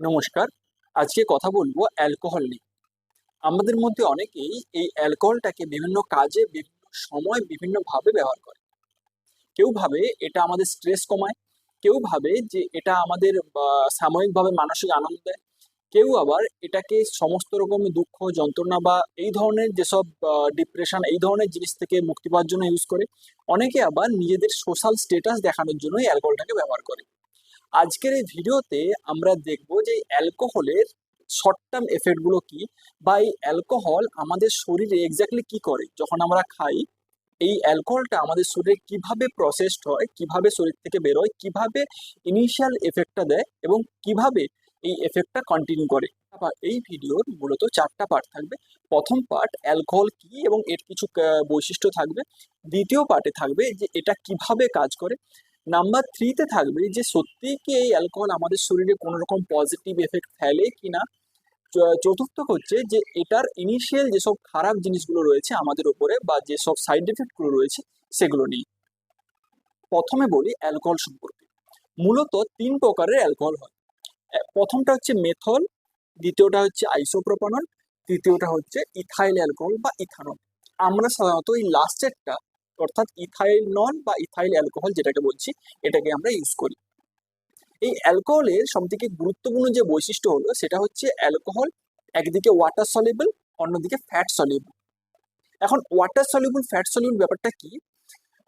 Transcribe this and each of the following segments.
নমস্কার। আজকে কথা বলব অ্যালকোহল নিয়ে। আমাদের মধ্যে অনেকেই এই অ্যালকোহলটাকে বিভিন্ন কাজে, বিভিন্ন সময়, বিভিন্নভাবে ব্যবহার করে। কেউ ভাবে এটা আমাদের স্ট্রেস কমায়, কেউ ভাবে যে এটা আমাদের সাময়িকভাবে মানসিক আনন্দ দেয়, কেউ আবার এটাকে সমস্ত রকম দুঃখ, যন্ত্রণা বা এই ধরনের যেসব ডিপ্রেশন এই ধরনের জিনিস থেকে মুক্তি পাওয়ার জন্য ইউজ করে, অনেকে আবার নিজেদের সোশ্যাল স্টেটাস দেখানোর জন্য এই অ্যালকোহলটাকে ব্যবহার করে। আজকের এই ভিডিওতে আমরা দেখব যে অ্যালকোহলের শর্ট টার্ম এফেক্টগুলো কি বা এই অ্যালকোহল আমাদের শরীরে এক্স্যাক্টলি কি করে? যখন আমরা খাই, এই অ্যালকোহলটা আমাদের শরীরে কীভাবে প্রসেসড হয়, কীভাবে শরীর থেকে বেরোয় কীভাবে ইনিশিয়াল এফেক্টটা দেয় এবং কীভাবে এই এফেক্টটা কন্টিনিউ করে? এই ভিডিওর মূলত চারটা পার্ট থাকবে। প্রথম পার্ট অ্যালকোহল কি এবং এর কিছু বৈশিষ্ট্য থাকবে। দ্বিতীয় পার্টে থাকবে যে এটা কীভাবে কাজ করে। নাম্বার থ্রিতে থাকবে যে সত্যি কি এই অ্যালকোহল আমাদের শরীরে কোনো রকম পজিটিভ এফেক্ট ফেলে কিনা? চ- চতুর্থ হচ্ছে যে এটার ইনিশিয়াল যেসব খারাপ জিনিসগুলো রয়েছে আমাদের উপরে বা যেসব সাইড এফেক্টগুলো রয়েছে সেগুলো নিয়ে। প্রথমে বলি অ্যালকোহল সম্পর্কে। মূলত তিন প্রকারের অ্যালকোহল হয়। প্রথমটা হচ্ছে মেথল দ্বিতীয়টা হচ্ছে আইসোপ্রোপানল তৃতীয়টা হচ্ছে ইথাইল অ্যালকোহল বা ইথানল আমরা সাধারণত এই লাস্টেরটা অর্থাৎ ইথাইল নন বা ইথাইল অ্যালকোহল যেটাকে বলছি, এটাকে আমরা ইউজ করি। এই অ্যালকোহলের সবথেকে গুরুত্বপূর্ণ যে বৈশিষ্ট্য হলো, সেটা হচ্ছে অ্যালকোহল একদিকে ওয়াটার সলিবল অন্যদিকে ফ্যাট সলিবল এখন ওয়াটার সলিবল ফ্যাট সলিবল ব্যাপারটা কি?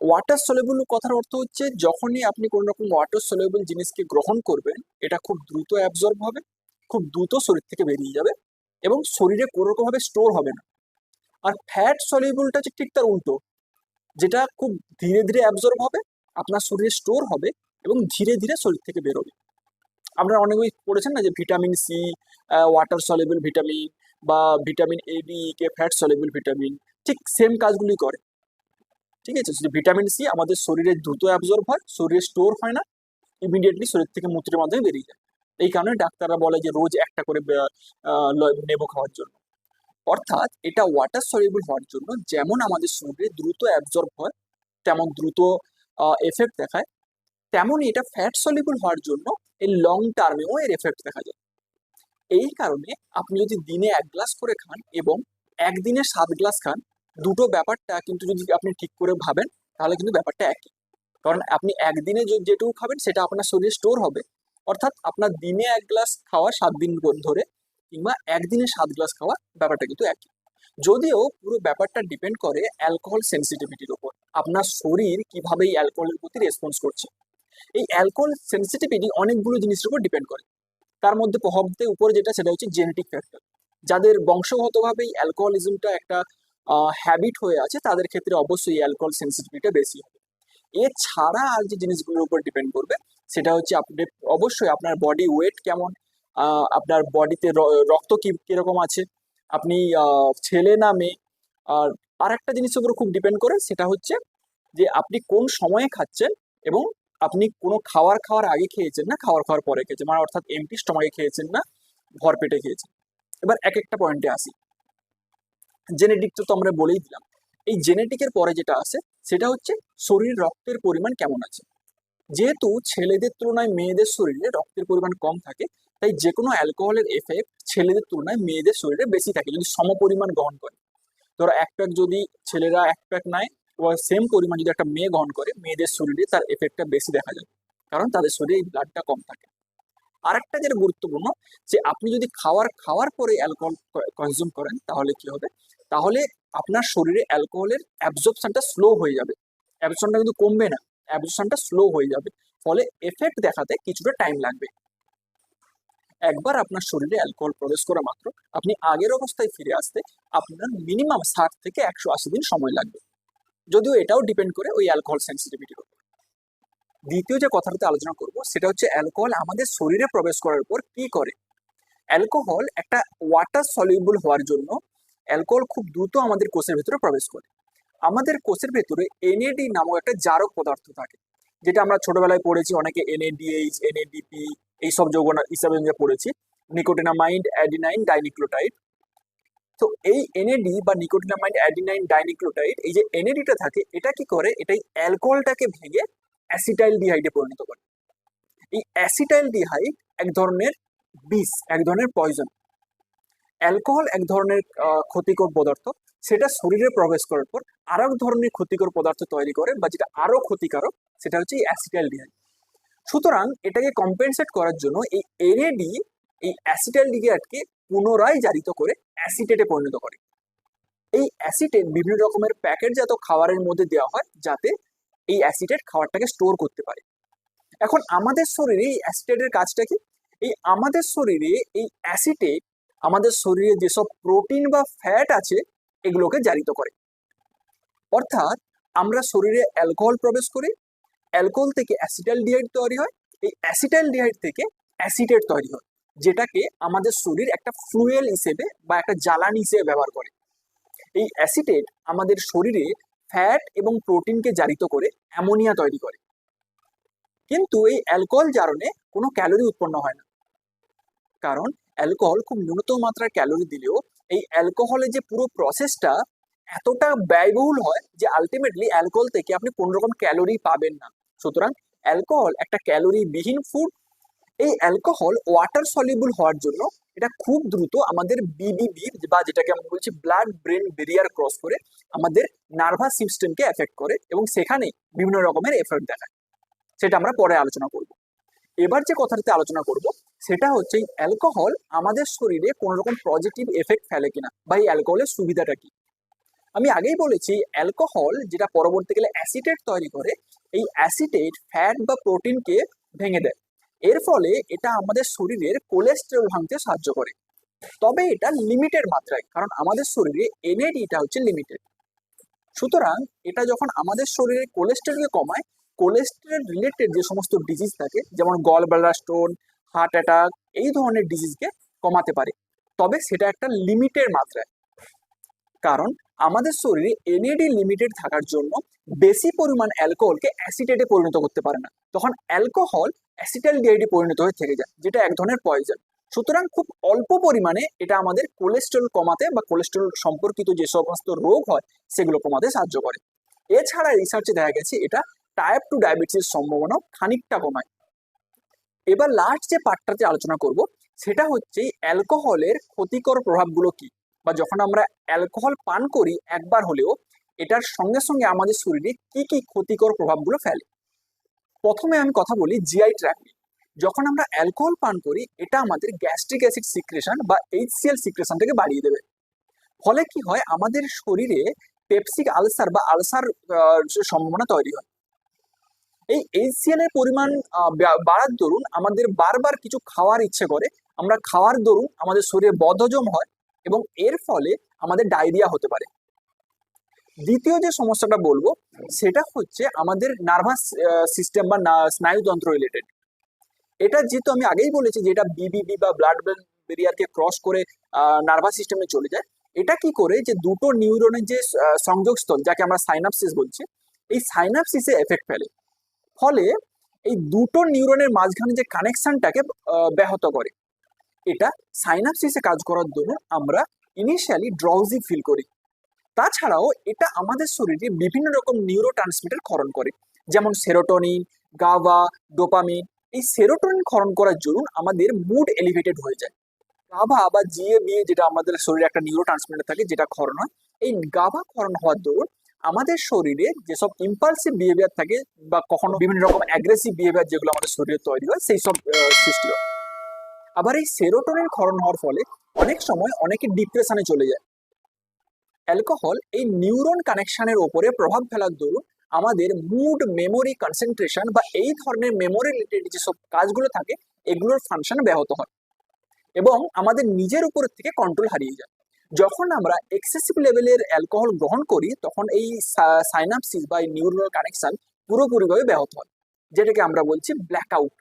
ওয়াটার সলিবল কথার অর্থ হচ্ছে, যখনই আপনি কোনো রকম ওয়াটার সলিবল জিনিসকে গ্রহণ করবেন, এটা খুব দ্রুত অ্যাবজর্ব হবে, খুব দ্রুত শরীর থেকে বেরিয়ে যাবে এবং শরীরে কোনো রকমভাবে স্টোর হবে না। আর ফ্যাট সলিবলটা ঠিক তার উল্টো যেটা খুব ধীরে ধীরে অ্যাবজর্ব হবে, আপনার শরীরে স্টোর হবে এবং ধীরে ধীরে শরীর থেকে বেরোবে। আপনারা অনেক বই পড়েছেন না যে vitamin C water soluble vitamin বা vitamin A D K fat soluble vitamin ঠিক সেম কাজগুলি করে। ঠিক আছে? ভিটামিন সি আমাদের শরীরে দ্রুত অ্যাবজর্ব হয়, শরীরে স্টোর হয় না ইমিডিয়েটলি শরীর থেকে মূত্রের মাধ্যমে বেরিয়ে যায়। এই কারণে ডাক্তাররা বলে যে রোজ একটা করে বে- নেব খাওয়ার জন্য। অর্থাৎ এটা ওয়াটার সলিবল হওয়ার জন্য যেমন আমাদের শরীরে দ্রুত অ্যাবজর্ব হয়, তেমন দ্রুত এফেক্ট দেখায়, তেমনই এটা ফ্যাট সলিবল হওয়ার জন্য এর লং টার্মেও এর এফেক্ট দেখা যায়। এই কারণে আপনি যদি দিনে এক গ্লাস করে খান এবং একদিনে সাত গ্লাস খান, দুটো ব্যাপারটা কিন্তু যদি আপনি ঠিক করে ভাবেন, তাহলে কিন্তু ব্যাপারটা একই। কারণ আপনি একদিনে যেটুকু খাবেন সেটা আপনার শরীরে স্টোর হবে। অর্থাৎ আপনার দিনে এক গ্লাস খাওয়া সাত দিন ধরে কিংবা একদিনে সাত গ্লাস খাওয়া ব্যাপারটা কিন্তু একই। যদিও পুরো ব্যাপারটা ডিপেন্ড করে অ্যালকোহল সেন্সিটিভিটির উপর, আপনার শরীর কীভাবে এই অ্যালকোহলের প্রতি রেসপন্স করছে। এই অ্যালকোহল সেন্সিটিভিটি অনেকগুলো জিনিসের উপর ডিপেন্ড করে। তার মধ্যে প্রভাবদের উপরে যেটা, সেটা হচ্ছে জেনেটিক ফ্যাক্টর যাদের বংশগতভাবে এই অ্যালকোহলিজমটা একটা হ্যাবিট হয়ে আছে, তাদের ক্ষেত্রে অবশ্যই অ্যালকোহল সেন্সিটিভিটিটা বেশি হবে। এছাড়া আর যে জিনিসগুলোর উপর ডিপেন্ড করবে, সেটা হচ্ছে আপনি, অবশ্যই আপনার বডি ওয়েট কেমন আপনার বডিতে রক্ত কি, কীরকম আছে? আপনি ছেলে না মেয়ে? আর আর একটা জিনিসের উপর খুব ডিপেন্ড করে, সেটা হচ্ছে যে আপনি কোন সময়ে খাচ্ছেন এবং আপনি কোনো খাওয়ার খাওয়ার আগে খেয়েছেন না, খাওয়ার খাওয়ার পরে খেয়েছেন? মানে অর্থাৎ এমটি স্টমাকে খেয়েছেন না, ভর পেটে খেয়েছেন? এবার এক একটা পয়েন্টে আসি। জেনেটিক তো আমরা বলেই দিলাম। এই জেনেটিকের পরে যেটা আছে, সেটা হচ্ছে শরীর রক্তের পরিমাণ কেমন আছে? যেহেতু ছেলেদের তুলনায় মেয়েদের শরীরে রক্তের পরিমাণ কম থাকে তাই যে কোনো অ্যালকোহলের এফেক্ট ছেলেদের তুলনায় মেয়েদের শরীরে বেশি থাকে, যদি সম পরিমাণ গ্রহণ করে। ধরো এক প্যাক যদি ছেলেরা এক প্যাক নেয় ও সেম পরিমাণ যদি একটা মেয়ে গ্রহণ করে, মেয়েদের শরীরে তার এফেক্টটা বেশি দেখা যায়। কারণ তাদের শরীরে এই ব্লাডটা কম থাকে। আরেকটা যেটা গুরুত্বপূর্ণ, যে আপনি যদি খাওয়ার খাওয়ার পরে অ্যালকোহল কনজিউম করেন, তাহলে কি হবে? তাহলে আপনার শরীরে অ্যালকোহলের অ্যাবজর্পশনটা স্লো হয়ে যাবে। অ্যাবজর্পশনটা কিন্তু কমবে না অ্যাবজর্পশনটা স্লো হয়ে যাবে। ফলে এফেক্ট দেখাতে কিছুটা টাইম লাগবে। একবার আপনার শরীরে অ্যালকোহল প্রবেশ করা মাত্র, আপনি আগের অবস্থায় ফিরে আসতে আপনার মিনিমাম ষাট থেকে একশো আশি দিন সময় লাগবে। যদিও এটাও ডিপেন্ড করে ওই অ্যালকোহল সেন্সিটিভিটির উপর। দ্বিতীয় যে কথাটাতে আলোচনা করব, সেটা হচ্ছে অ্যালকোহল আমাদের শরীরে প্রবেশ করার পর কি করে? অ্যালকোহল একটা ওয়াটার সলিউবল হওয়ার জন্য অ্যালকোহল খুব দ্রুত আমাদের কোষের ভেতরে প্রবেশ করে। আমাদের কোষের ভেতরে এনএডি নামক একটা জারক পদার্থ থাকে, যেটা আমরা ছোটবেলায় পড়েছি, অনেকে এনএডিএইচ এনএডিপি এইসব যৌগন হিসাবে আমরা পড়েছি নিকোটিনামাইন্ড অ্যাডিনাইন ডাইনিক্লোটাইড তো এই এনএডি বা নিকোটিনামাইড অ্যাডিনাইন ডাইনিক্লোটাইড এই যে এনএডিটা থাকে, এটা কি করে? এটাই অ্যালকোহলটাকে ভেঙে অ্যাসিটাইল ডিহাইডে পরিণত করে। এই অ্যাসিটাইল ডিহাইড এক ধরনের বিষ, এক ধরনের পয়জন অ্যালকোহল এক ধরনের ক্ষতিকর পদার্থ, সেটা শরীরে প্রবেশ করার পর আরও ধরনের ক্ষতিকর পদার্থ তৈরি করে বা যেটা আরও ক্ষতিকারক, সেটা হচ্ছে অ্যাসিটালডিহাইড সুতরাং এটাকে কম্পেনসেট করার জন্য এই এনএডি এই অ্যাসিটালডিহাইডকে পুনরায় জারিত করে অ্যাসিটেটে পরিণত করে। এই অ্যাসিটেট বিভিন্ন রকমের প্যাকেটজাত খাবারের মধ্যে দেওয়া হয় যাতে এই অ্যাসিটেট খাবারটাকে স্টোর করতে পারে। এখন আমাদের শরীরে এই অ্যাসিটেটের কাজটা কি? এই আমাদের শরীরে এই অ্যাসিটেট আমাদের শরীরে যেসব প্রোটিন বা ফ্যাট আছে, এগুলোকে জারিত করে। অর্থাৎ আমরা শরীরে অ্যালকোহল প্রবেশ করি অ্যালকোহল থেকে অ্যাসিটালডিহাইড তৈরি হয়, এই অ্যাসিটালডিহাইড থেকে অ্যাসিটেট তৈরি হয়, যেটাকে আমাদের শরীর একটা ফ্লুয়েল হিসেবে বা একটা জ্বালানি হিসেবে ব্যবহার করে। এই অ্যাসিটেট আমাদের শরীরে ফ্যাট এবং প্রোটিনকে জারিত করে, অ্যামোনিয়া তৈরি করে। কিন্তু এই অ্যালকোহল জারণে কোনো ক্যালোরি উৎপন্ন হয় না। কারণ অ্যালকোহল খুব ন্যূনতম মাত্রার ক্যালোরি দিলেও এই অ্যালকোহলের যে পুরো প্রসেসটা এতটা ব্যয়বহুল হয় যে আলটিমেটলি অ্যালকোহল থেকে আপনি কোনো রকম ক্যালোরি পাবেন না। সুতরাং অ্যালকোহল একটা ক্যালোরি বিহীন ফুড এই অ্যালকোহল ওয়াটার সলিবল হওয়ার জন্য এটা খুব দ্রুত আমাদের বিবিবি বা যেটাকে আমরা বলছি ব্লাড ব্রেন বেরিয়ার ক্রস করে আমাদের নার্ভাস সিস্টেমকে এফেক্ট করে এবং সেখানে বিভিন্ন রকমের এফেক্ট দেখায়। সেটা আমরা পরে আলোচনা করব। এবার যে কথাটাতে আলোচনা করব, সেটা হচ্ছে এই অ্যালকোহল আমাদের শরীরে কোনো রকম পজিটিভ এফেক্ট ফেলে কিনা বা এই অ্যালকোহলের সুবিধাটা কি? আমি আগেই বলেছি, অ্যালকোহল যেটা পরবর্তীকালে অ্যাসিটেট তৈরি করে এই অ্যাসিটেট ফ্যাট বা প্রোটিনকে ভেঙে দেয়। এর ফলে এটা আমাদের শরীরের কোলেস্টেরল ভাঙতে সাহায্য করে। তবে এটা লিমিটেড মাত্রায়, কারণ আমাদের শরীরে এনএডিটা হচ্ছে লিমিটেড সুতরাং এটা যখন আমাদের শরীরে কোলেস্টেরলকে কমায় কোলেস্টেরল রিলেটেড যে সমস্ত ডিজিজ থাকে, যেমন gall bladder stone heart attack এই ধরনের ডিজিজকে কমাতে পারে। তবে সেটা একটা লিমিটেড মাত্রায়। কারণ আমাদের শরীরে এনএডি লিমিটেড থাকার জন্য বেশি পরিমাণ অ্যালকোহলকে অ্যাসিটেটে পরিণত করতে পারে না। তখন অ্যালকোহল অ্যাসিটালডিহাইডে পরিণত হয়ে থেকে যায়, যেটা এক ধরনের পয়জন সুতরাং খুব অল্প পরিমাণে এটা আমাদের কোলেস্টেরল কমাতে বা কোলেস্টেরল সম্পর্কিত যে সমস্ত রোগ হয়, সেগুলো কমাতে সাহায্য করে। এছাড়া রিসার্চে দেখা গেছে এটা টাইপ টু ডায়াবেটিসের সম্ভাবনাও খানিকটা কমায়। এবার লাস্ট যে পার্টটাতে আলোচনা করব, সেটা হচ্ছে অ্যালকোহলের ক্ষতিকর প্রভাবগুলো কি? বা যখন আমরা অ্যালকোহল পান করি একবার হলেও, এটার সঙ্গে সঙ্গে আমাদের শরীরে কি কি ক্ষতিকর প্রভাবগুলো ফেলে? প্রথমে আমি কথা বলি জিআই ট্র্যাক যখন আমরা অ্যালকোহল পান করি, এটা আমাদের গ্যাস্ট্রিক অ্যাসিড সিক্রেশন বা এইচসিএল সিক্রেশনটাকে বাড়িয়ে দেবে। ফলে কি হয়? আমাদের শরীরে পেপসিক আলসার বা আলসার সম্ভাবনা তৈরি হয়। এই এইচসিএল এর পরিমাণ বাড়ার দরুন আমাদের বারবার কিছু খাওয়ার ইচ্ছে করে। আমরা খাওয়ার দরুন আমাদের শরীরে বদহজম হয়। এবং এর ফলে আমাদের ডায়রিয়া হতে পারে। দ্বিতীয় যে সমস্যাটা বলব, সেটা হচ্ছে আমাদের নার্ভাস সিস্টেম বা স্নায়ুতন্ত্র রিলেটেড এটা যেহেতু আমি আগেই বলেছি যে এটা বিবিবি বা ব্লাড ব্যারিয়ারকে ক্রস করে নার্ভাস সিস্টেমে চলে যায়, এটা কি করে যে দুটো নিউরনের যে সংযোগস্থল, যাকে আমরা সাইনাপসিস বলছি, এই সাইনাপসিসে এফেক্ট ফেলে। ফলে এই দুটো নিউরনের মাঝখানে যে কানেকশনটাকে ব্যাহত করে। এটা সাইনাপসিসে কাজ করার জন্য আমরা ইনিশিয়ালি ড্রাউজি ফিল করি। তাছাড়াও এটা আমাদের শরীরে বিভিন্ন রকম নিউরো ট্রান্সমিটার ক্ষরণ করে। যেমন সেরোটোনিন গাভা ডোপামিন এই সেরোটোনিন ক্ষরণ করার জন্য আমাদের মুড এলিভেটেড হয়ে যায়। গাভা বা জিএবিএ যেটা আমাদের শরীরে একটা নিউরো ট্রান্সমিটার থাকে যেটা ক্ষরণ হয়, এই গাভা ক্ষরণ হওয়ার দরুন আমাদের শরীরে যেসব ইম্পালসিভ বিহেভিয়ার থাকে বা কখনো বিভিন্ন রকম অ্যাগ্রেসিভ বিহেভিয়ার যেগুলো আমাদের শরীরে তৈরি হয়, সেই সব সৃষ্টি হয়। আবার এই সেরোটোনিন ক্ষরণ হওয়ার ফলে অনেক সময় অনেকে ডিপ্রেশনে চলে যায়। অ্যালকোহল এই নিউরন কানেকশনের ওপরে প্রভাব ফেলার দরুন আমাদের মুড মেমোরি কনসেন্ট্রেশন বা এই ধরনের মেমোরি রিলেটেড যেসব কাজগুলো থাকে, এগুলোর ফাংশন ব্যাহত হয় এবং আমাদের নিজের উপর থেকে কন্ট্রোল হারিয়ে যায়। যখন আমরা এক্সেসিভ লেভেলের অ্যালকোহল গ্রহণ করি, তখন এই সাইনাপসিস বা এই নিউরোনাল কানেকশন পুরোপুরিভাবে ব্যাহত হয়, যেটাকে আমরা বলছি ব্ল্যাক আউট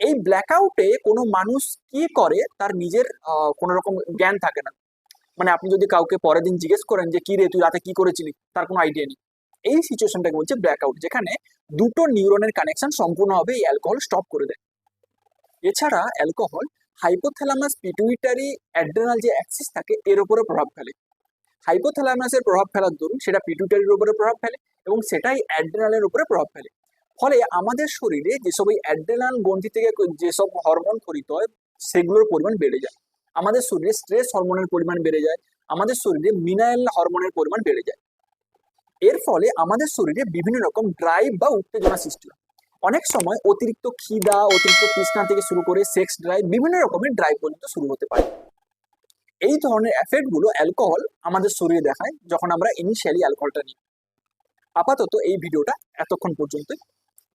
এই ব্ল্যাক আউটে কোনো মানুষ কি করে? তার নিজের কোনো রকম জ্ঞান থাকে না। মানে আপনি যদি কাউকে পরের দিন জিজ্ঞেস করেন যে, কি রে, তুই রাতে কি করেছিলি? তার কোনো আইডিয়া নেই। এই সিচুয়েশনটাকে বলছে ব্ল্যাক আউট যেখানে দুটো নিউরনের কানেকশন সম্পূর্ণভাবে এই অ্যালকোহল স্টপ করে দেয়। এছাড়া অ্যালকোহল হাইপোথ্যালামাস পিটুইটারি অ্যাড্রেনাল যে অ্যাক্সিস থাকে, এর উপরে প্রভাব ফেলে। হাইপোথ্যালামাসের প্রভাব ফেলার দরুন সেটা পিটুইটারির উপরে প্রভাব ফেলে এবং সেটাই অ্যাড্রেনালের উপরে প্রভাব ফেলে। ফলে আমাদের শরীরে যেসব এই অ্যাড্রেনাল গ্রন্থি থেকে যেসব হরমোন খরিত হয়, সেগুলোর পরিমাণ বেড়ে যায়। আমাদের শরীরে স্ট্রেস হরমোনের পরিমাণ বেড়ে যায়, আমাদের শরীরে মিনারেল হরমোনের পরিমাণ বেড়ে যায়। এর ফলে আমাদের শরীরে বিভিন্ন রকম ড্রাইভ বা উত্তেজনা সৃষ্টি হয়। অনেক সময় অতিরিক্ত খিদা, অতিরিক্ত তৃষ্ণা থেকে শুরু করে সেক্স ড্রাইভ বিভিন্ন রকমের ড্রাইভ পর্যন্ত শুরু হতে পারে। এই ধরনের এফেক্টগুলো অ্যালকোহল আমাদের শরীরে দেখায়, যখন আমরা ইনিশিয়ালি অ্যালকোহলটা নিই। আপাতত এই ভিডিওটা এতক্ষণ পর্যন্ত